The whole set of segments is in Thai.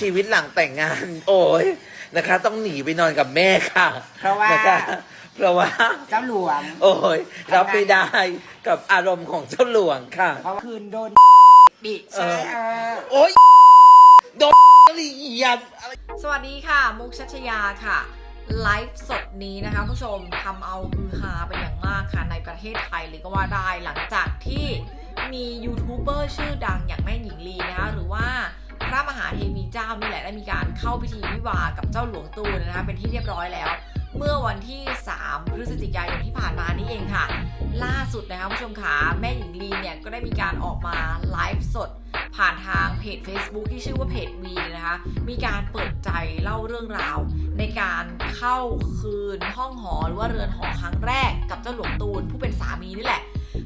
ชีวิตหลังแต่งงาน โอ้ยนะคะ ต้องหนีไปนอนกับแม่ค่ะเพราะว่านะคะเพราะว่า เจ้าหลวง โอ้ยรับไม่ได้กับอารมณ์ของเจ้าหลวงค่ะ เพราะว่าคืนโดนปิใช่เออเออ โอ้ยโดนอะไรอย่าอะไรสวัสดีค่ะ มุกชัชยาค่ะไลฟ์สดนี้นะคะผู้ชมทำเอาฮือฮาเป็นอย่างมากค่ะ ในประเทศไทยเลยก็ว่าได้หลังจากที่มียูทูบเบอร์ชื่อดังอย่างแม่หญิงลีนะคะหรือว่า พระมหาเทวีเจ้านี่แหละได้มีการเข้าพิธีวิวากับเจ้าหลวงตูนนะคะเป็นที่เรียบร้อยแล้ว เมื่อวันที่ 3 พฤศจิกายนที่ผ่านมานี่เองค่ะ ล่าสุดนะคะผู้ชมขาแม่หญิงลีเนี่ยก็ได้มีการออกมาไลฟ์สด ผ่านทางเพจ Facebook ที่ชื่อว่าเพจวีนะคะมีการเปิดใจเล่าเรื่องราว ในการเข้าคืนห้องหอหรือว่าเรือนหอครั้งแรกกับเจ้าหลวงตูนผู้เป็นสามีนี่แหละ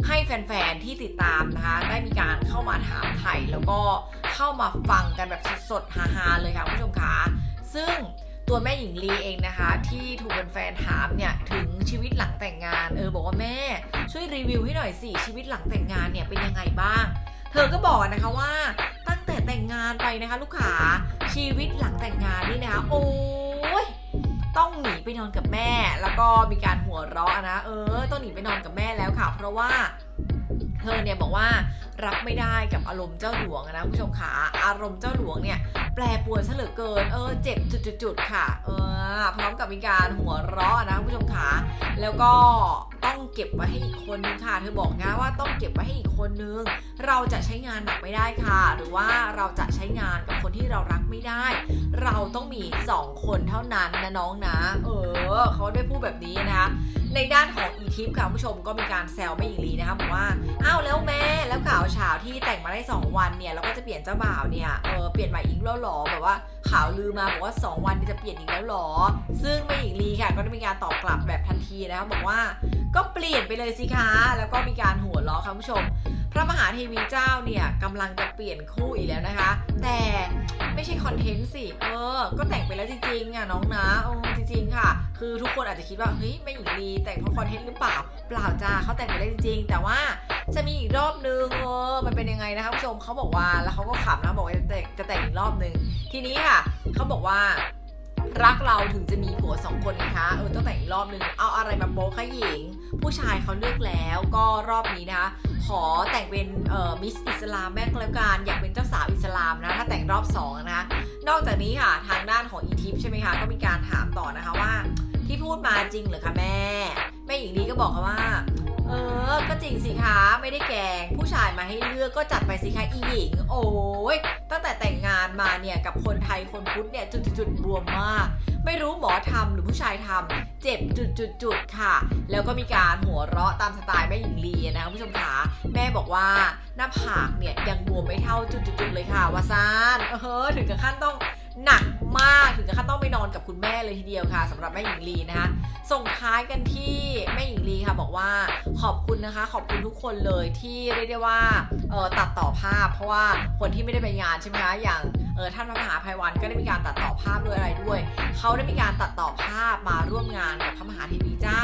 ให้แฟนๆ ที่ติดตามนะคะ ได้มีการเข้ามาถามไถ่แล้วก็ เข้ามาฟังกันแบบสดๆฮาๆเลยค่ะคุณผู้ชมขาซึ่งตัวแม่หญิงลีเองนะคะ ที่ถูกแฟนถามเนี่ยถึงชีวิตหลังแต่งงาน เออบอกว่าแม่ ช่วยรีวิวให้หน่อยสิชีวิตหลังแต่งงานเนี่ยเป็นยังไงบ้าง เธอก็บอกนะคะว่าตั้งแต่แต่งงานไปนะคะ ลูกค้าชีวิตหลังแต่งงานนี่นะคะโอ้ยต้องหนีไปนอนกับแม่ แล้วก็มีการหัวเราะนะ เออ ต้องหนีไปนอนกับแม่แล้วค่ะ เพราะว่า เธอเนี่ยบอกว่ารับไม่ได้กับอารมณ์เจ้าหลวงนะคุณผู้ชมขาอารมณ์เจ้าหลวงเนี่ยแปรปรวนซะเหลือเกิน เออเจ็บจุดๆค่ะ เออพร้อมกับมีการหัวเราะนะคุณผู้ชมขาแล้วก็ต้องเก็บไว้ให้อีกคนนึงค่ะ เธอบอกนะว่าต้องเก็บไว้ให้อีกคนนึง เราจะใช้งานหนักไม่ได้ค่ะ หรือว่าเราจะใช้งานกับคนที่เรารักไม่ได้ เราต้องมีสองคนเท่านั้นนะน้องนะ เออเขาได้พูดแบบนี้นะคะในด้านของอีทิปค่ะคุณผู้ชมก็มีการแซวแม่หญิงลีนะคะบอกว่า ที่แต่งมาได้ 2 วันเนี่ยเราก็จะเปลี่ยนเจ้าบ่าวเนี่ยเออเปลี่ยนใหม่อีกแล้วหรอแบบว่าข่าวลือมาบอกว่า 2 วันจะเปลี่ยนอีกแล้วหรอ ซึ่งแม่หญิงลีค่ะก็ได้มีการตอบกลับแบบทันทีนะคะบอกว่าก็เปลี่ยนไปเลยสิคะแล้วก็มีการหัวเราะค่ะคุณผู้ชม พระมหาเทวีเจ้าเนี่ยกำลังจะเปลี่ยนคู่อีกแล้วนะคะ แต่ ไม่ใช่คอนเทนต์สิ เออ ก็แต่งไปแล้วจริงๆอะน้องนะออจริงๆค่ะ คือทุกคนอาจจะคิดว่า เฮ้ยไม่หญิงลีแต่งเพราะคอนเทนต์หรือเปล่า เปล่าจ้าเขาแต่งไปแล้วจริงๆ แต่ว่าจะมีอีกรอบนึงเออ มันเป็นยังไงนะคะผู้ชมเขาบอกว่า แล้วเขาก็ขำนะบอกว่าจะแต่งจะแต่งอีกรอบนึง ทีนี้ค่ะเขาบอกว่า รักเราถึงจะมีผัวสองคนนะคะเออตั้งแต่อีกรอบนึงเอาอะไรมาโป๊คะหญิง ผู้ชายเขาเลือกแล้วก็รอบนี้นะคะขอแต่งเป็นเอ่อมิสอิสลามแม่ก็แล้วกันอยากเป็นเจ้าสาวอิสลามนะถ้าแต่งรอบสองนะคะนอกจากนี้ค่ะทางด้านของอีทิปใช่ไหมคะก็มีการถามต่อนะคะว่าที่พูดมาจริงหรือคะแม่ แม่หญิงลีก็บอกค่ะว่า เออ ก็จริงสิคะ ไม่ได้แกง ผู้ชายมาให้เลือกก็จัดไปสิคะอีหญิง โอ้ย ตั้งแต่แต่งงานมาเนี่ย กับคนไทยคนพุทธเนี่ย จุดๆๆบวมมาก ไม่รู้หมอทำหรือผู้ชายทำเจ็บจุดๆค่ะ แล้วก็มีการหัวเราะตามสไตล์แม่หญิงลีนะคะคุณผู้ชมขาแม่บอกว่าหน้าผากเนี่ยยังบวมไม่เท่าจุดๆๆเลยค่ะวาซานเออถึงกับขั้นต้องหนัก มากถึงกับขั้นต้องไปนอนกับคุณแม่เลยทีเดียวค่ะสำหรับแม่หญิงลีนะคะ ส่งท้ายกันที่แม่หญิงลีค่ะบอกว่าขอบคุณนะคะ ขอบคุณทุกคนเลยที่เรียกได้ว่าออตัดต่อภาพ เพราะว่าคนที่ไม่ได้ไปงานใช่ไหมคะอย่าง เออท่านพระมหาภัยวันก็ได้มีการตัดต่อภาพด้วยอะไรด้วย เขาได้มีการตัดต่อภาพมาร่วมงานกับพระมหาเทวีเจ้า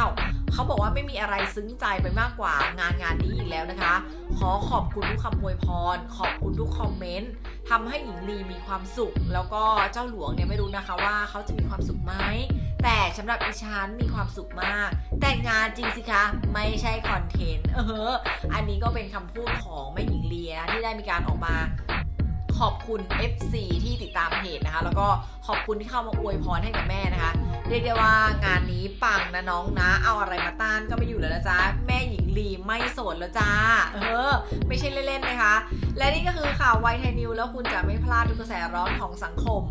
เขาบอกว่าไม่มีอะไรซึ้งใจไปมากกว่างานงานนี้อีกแล้วนะคะ ขอขอบคุณทุกคำอวยพร ขอบคุณทุกคอมเมนต์ทำให้หญิงลีมีความสุข แล้วก็เจ้าหลวงเนี่ยไม่รู้นะคะว่าเขาจะมีความสุขไหมแต่สำหรับดิฉันมีความสุขมาก แต่งงานจริงสิคะไม่ใช่คอนเทนต์เออ อันนี้ก็เป็นคำพูดของแม่หญิงเลียที่ได้มีการออกมา ขอบคุณ FC ที่ติดตามเพจนะคะ แล้วก็ขอบคุณที่เข้ามาอวยพรให้กับแม่นะคะ เรียกได้ว่างานนี้ปังนะน้องนะ เอาอะไรมาต้านก็ไม่อยู่แล้วนะจ๊ะ แม่หญิงลีไม่โสดแล้วจ้า เออ ไม่ใช่เล่นๆนะคะ และนี่ก็คือข่าวไวไทยนิวแล้วคุณจะไม่พลาดทุกกระแสร้อนของสังคม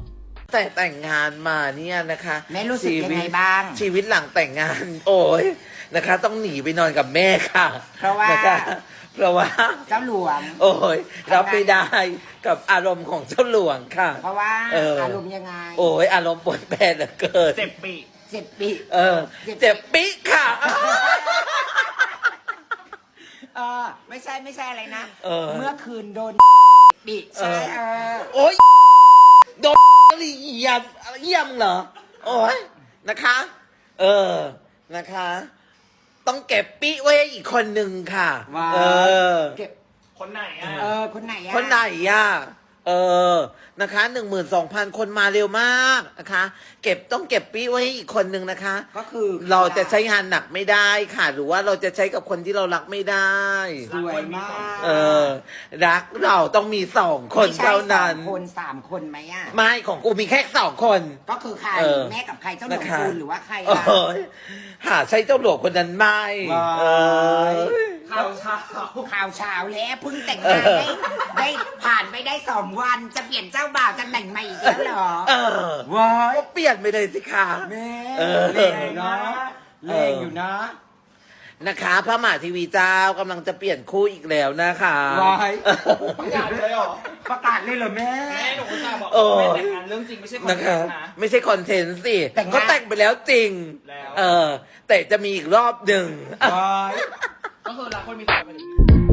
แต่แต่งงานมาเนี่ยนะคะแม่รู้สึกยังไงชีวิตบ้างชีวิตหลังแต่งงาน โอ้ยนะคะ ต้องหนีไปนอนกับแม่ค่ะเพราะว่านะคะเพราะว่า เจ้าหลวง โอ้ยรับไม่ได้กับอารมณ์ของเจ้าหลวงค่ะ เพราะว่าเอออ อารมณ์ยังไงโอ้ยอารมณ์ปวดแปรเหลือเกินเจ็บปีเจ็บปีเออเจ็บปิ๊กค่ะ เออไม่ใช่ไม่ใช่อะไรนะเออ เมื่อคืนโดนปีใช่เออเออโอ้ยโดน อะไรเยี่ยมอะไรเยี่ยมเหรอ โอ้ยนะคะ เออนะคะ ต้องเก็บปิ๊ไว้ให้อีกคนหนึ่งค่ะ ว้าว เออ เก็บคนไหนอะ เออ คนไหนอะคนไหนอะ เออ นะคะหนึ่งหมื่นสองพันคนมาเร็วมากนะคะ เก็บต้องเก็บปี้ไว้ให้อีกคนนึงนะคะ ก็คือเราจะใช้งานหนักไม่ได้ค่ะ หรือว่าเราจะใช้กับคนที่เรารักไม่ได้ สวยมากเออ รักเราต้องมีสองคนไม่ใช่เท่านั้นสองคนสามคนไหมอะ ไม่ของกูมีแค่สองคน ก็คือใคร เออแม่กับใครเจ้าหลวงนะคะ คุณหรือว่าใครเอล่ะอหาใช่เจ้าหลวงคนนั้นไม่ว้ายเออ ข่าวเช้าข่าวเช้าแล้วเพิ่งแต่งงานได้ได้ผ่านไปได้สองวันจะเปลี่ยนเจ้าบ่าวจะแต่งใหม่อีกแล้วเหรอ เออว้ายก็เปลี่ยนไปเลยสิคะ แม่เออ เล่งอยู่นะเล่งอยู่นะนะคะพระมหาทีวีเจ้ากำลังจะเปลี่ยนคู่อีกแล้วนะคะว้ายประกาศเลยเหรอประกาศเลยเหรอแม่ แม่หนูก็จะบอกเออไม่แต่งงานเรื่องจริงไม่ใช่คอนนะเทคะนต์นะ ไม่ใช่คอนเทนต์สิแต่งงาน ก็แต่งไปแล้วจริง แล้ว เออ แต่จะมีอีกรอบหนึ่ง ว้ายก็คือรักคนมีแฟนไปถึง